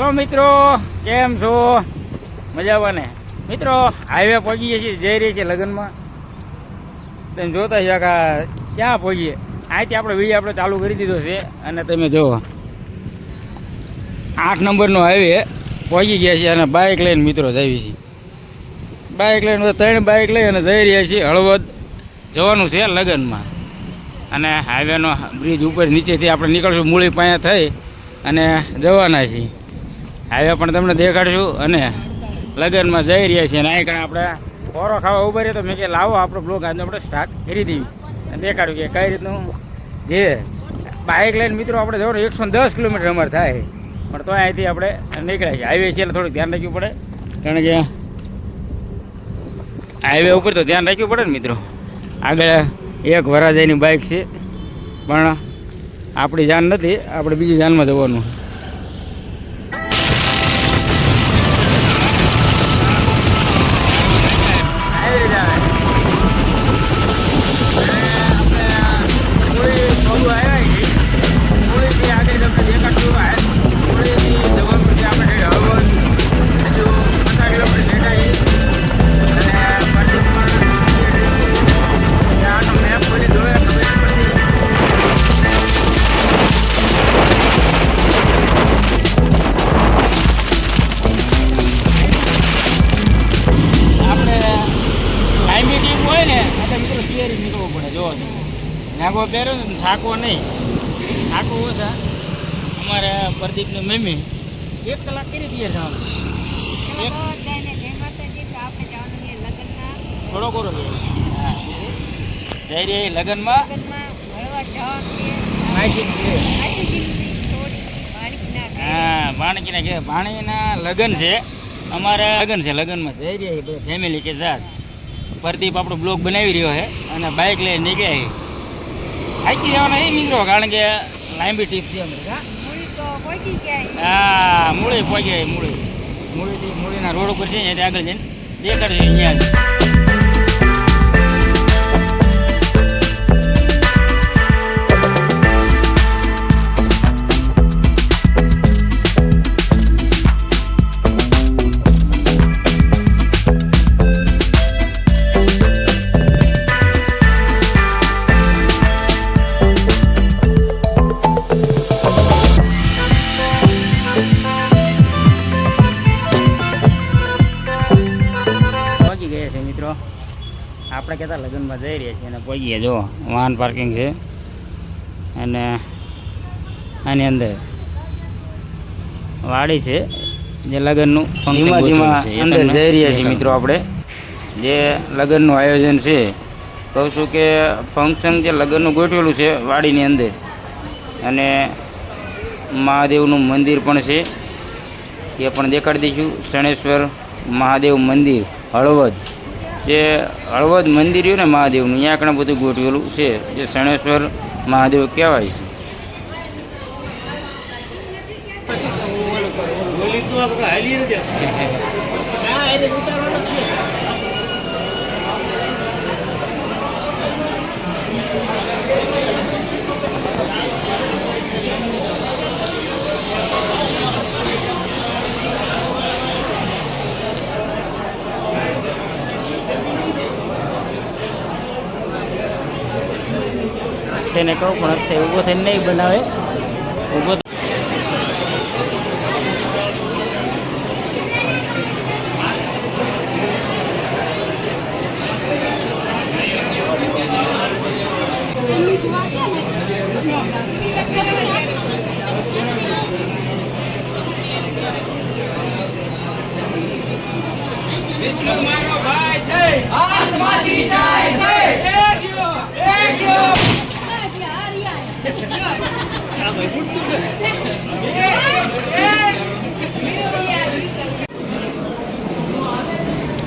હાલો મિત્રો, કેમ છો? મજામાં ને? મિત્રો હાઈવે પહોંચીએ છીએ, જઈ રહી છીએ લગ્નમાં. તમે જોતા છો કે ક્યાં પહોંચીએ? અહીંથી આપણે વી આપણે ચાલુ કરી દીધો છે અને તમે જુઓ. આઠ નંબરનો હાઈવે પહોંચી ગયા છીએ અને બાઇક લઈને મિત્રો જઈએ છીએ. બાઇક લઈને ત્રણ બાઇક લઈ અને જઈ રહ્યા છીએ હળવદ. જવાનું છે લગ્નમાં. અને હાઈવેનો બ્રિજ ઉપર નીચેથી આપણે નીકળશું, મૂળી પાસે થઈ અને જવાના છીએ. હાઈવે પણ તમને દેખાડશું અને લગ્નમાં જઈ રહ્યા છીએ અને કણે આપણે ખોરો ખાવા ઊભા રહીએ તો મેં કે લાવો આપણો બ્લોગ આજે આપણે સ્ટાર્ટ કરી દઈએ. અને દેખાડ્યું કે કઈ રીતનું જે બાઇક લઈને મિત્રો આપણે જવાનું એકસો દસ કિલોમીટર અમારે થાય. પણ તો અહીંથી આપણે નીકળ્યા છીએ. હાઈવે છે એટલે થોડુંક ધ્યાન રાખવું પડે. કારણ કે હાઈવે ઉપર તો ધ્યાન રાખવું પડે ને મિત્રો. આગળ એક વરાજાઈની બાઇક છે. પણ આપણી જાન નથી, આપણે બીજી જાનમાં જવાનું. તૈયારી નીકળવું પડે જો નાગો પહેર્યો ને, થાકો નહીં. થાકો ઓછા. અમારે પ્રદીપની મમ્મી એક કલાક કરી દઈએ થોડો કરો જઈ રહી લગ્નમાં. હા ભાણકીના ભાણીના લગ્ન છે. અમારે લગ્ન છે, લગ્નમાં. જઈ રહી ફેમિલી કે સાથ. પ્રદીપ આપણો બ્લોગ બનાવી રહ્યો છે અને બાઇક લઈને નીકળ્યા છે થાકી જવાના એ મિત્રો કારણ કે લાંબી ટીપ છે હા? મૂળી પહોંચી મૂળી મૂળીથી મૂળીના રોડ ઉપર છે ત્યાંથી આગળ જઈને દેખાડશે અહીંયા કહેતા લગ્નમાં જઈ રહ્યા છીએ અને પહોંચીએ જો વાહન પાર્કિંગ છે. અને આની અંદર વાડી છે જે લગ્નનું ધીમા ધીમા અંદર જઈ રહ્યા છીએ મિત્રો આપણે. જે લગ્નનું આયોજન છે કહું છું કે ફંક્શન જે લગ્નનું ગોઠવેલું છે વાડીની અંદર. અને મહાદેવનું મંદિર પણ છે. એ પણ દેખાડી દઈશું. શણેશ્વર મહાદેવ મંદિર હળવદ. જે હળવદ મંદિર રહ્યું ને મહાદેવનું અહીંયા કણે બધું ગોઠવેલું છે જે શણેશ્વર મહાદેવ કહેવાય છે અક્ષયને કહું પણ અક્ષય ઊભો થઈને નહીં બનાવે. ઊભો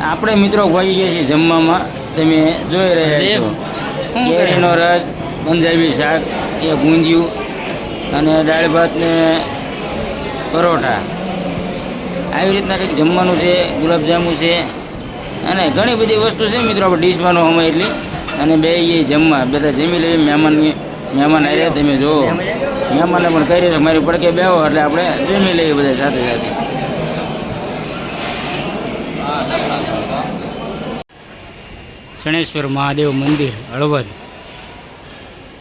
આપણે મિત્રો ભાઈ ગયા છીએ જમવામાં. તમે જોઈ રહ્યા છો. કેરીનો રસ પંજાબી શાક એ ગુંજ્યું અને દાળ ભાત ને પરોઠા. આવી રીતના કંઈક જમવાનું છે ગુલાબજાંબુ છે અને ઘણી બધી વસ્તુ છે મિત્રો આપણે ડીશમાં ન સમય એટલી. અને બે જમવા બધા જમી લઈએ મહેમાન આવી રહ્યા તમે જુઓ. મહેમાને પણ કહી રહ્યા મારી પડકે બેહો, એટલે આપણે જમી લઈએ બધા સાથે સાથે. શણેશ્વર મહાદેવ મંદિર, હળવદ.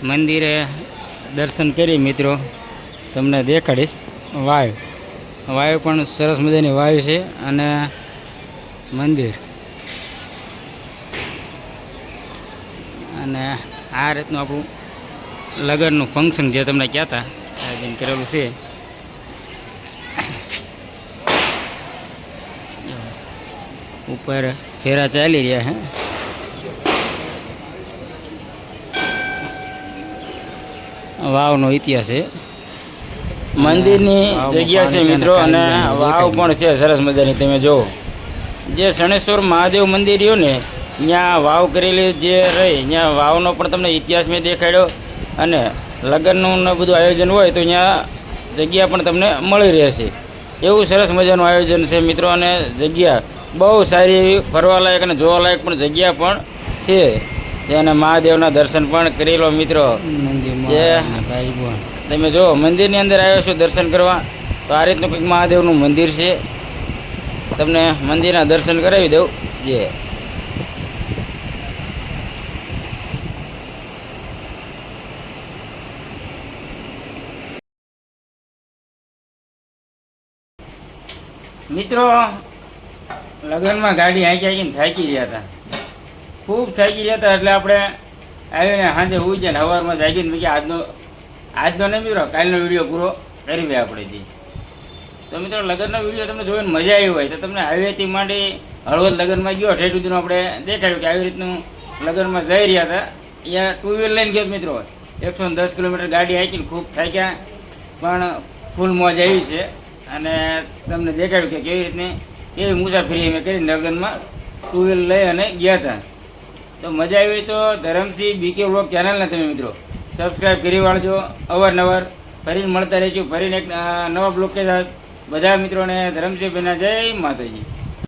મંદિરે દર્શન કરી મિત્રો, તમને દેખાડીશ. વાયુ. વાયુ પણ સરસ મજાની વાયુ છે અને મંદિર. અને આ રીતનું આપણું લગ્નનું ફંક્શન જે તમને કહેતા આયોજન કરેલું છે. ઉપર ફેરા ચાલી રહ્યા હે. વાવનો ઇતિહાસ છે. મંદિરની જગ્યા છે મિત્રો અને વાવ પણ છે સરસ મજાની તમે જુઓ. જે શણેશ્વર મહાદેવ મંદિર રહ્યું ને ત્યાં વાવ કરેલી જે રહી ત્યાં વાવનો પણ તમને ઇતિહાસ મેં દેખાડ્યો. અને લગ્નનું ને બધું આયોજન હોય તો ત્યાં જગ્યા પણ તમને મળી રહેશે. એવું સરસ મજાનું આયોજન છે મિત્રો અને જગ્યા બહુ સારી એવી ફરવાલાયક અને જોવાલાયક પણ જગ્યા પણ છે. જેને મહાદેવના દર્શન પણ કરી લો મિત્રો. જે તમે જો મંદિરની અંદર આવ્યો છો દર્શન કરવા તો આ રીતનું કંઈક મહાદેવનું મંદિર છે. તમને મંદિરના દર્શન કરાવી દઉં. જે મિત્રો, લગ્નમાં ગાડી હાંકી હાંકીને થાકી રહ્યા હતા. ખૂબ થાકી રહ્યા હતા એટલે આપણે આવીને સાંજે ઉઈ જાય સવારમાં જાગીને મેં આજનો આજનો નહીં મિત્રો, કાલનો વીડિયો પૂરો કરી દે આપણે જે. તો મિત્રો, લગ્નનો વીડિયો તમને જોઈને મજા આવી હોય તો તમને હાઈવેથી માંડી હળવદ લગ્નમાં ગયો, ઠેઠ સુધીનું આપણે દેખાડ્યું કે આવી રીતનું લગ્નમાં જઈ રહ્યા હતા. અહીંયા ટુ વ્હીલર લઈને ગયો મિત્રો. એકસો દસ કિલોમીટર ગાડી હાંકીને ખૂબ થાક્યા, પણ ફૂલ મોજ આવી છે. અને તમને દેખાડ્યું કે કેવી રીતની, કેવી મુસાફરી અમે કરી લગ્નમાં ટુ વ્હીલ લઈ અને ગયા હતા. તો મજા આવી તો ધરમસિંહ બીકે વ્લોગ ચેનલને તમે મિત્રો સબસ્ક્રાઈબ કરી વાળજો અવારનવાર. ફરીને મળતા રહીશું. ફરીને એક નવા બ્લોગ કે બધા મિત્રોને ધરમસિંહભાઈના જય માતાજી.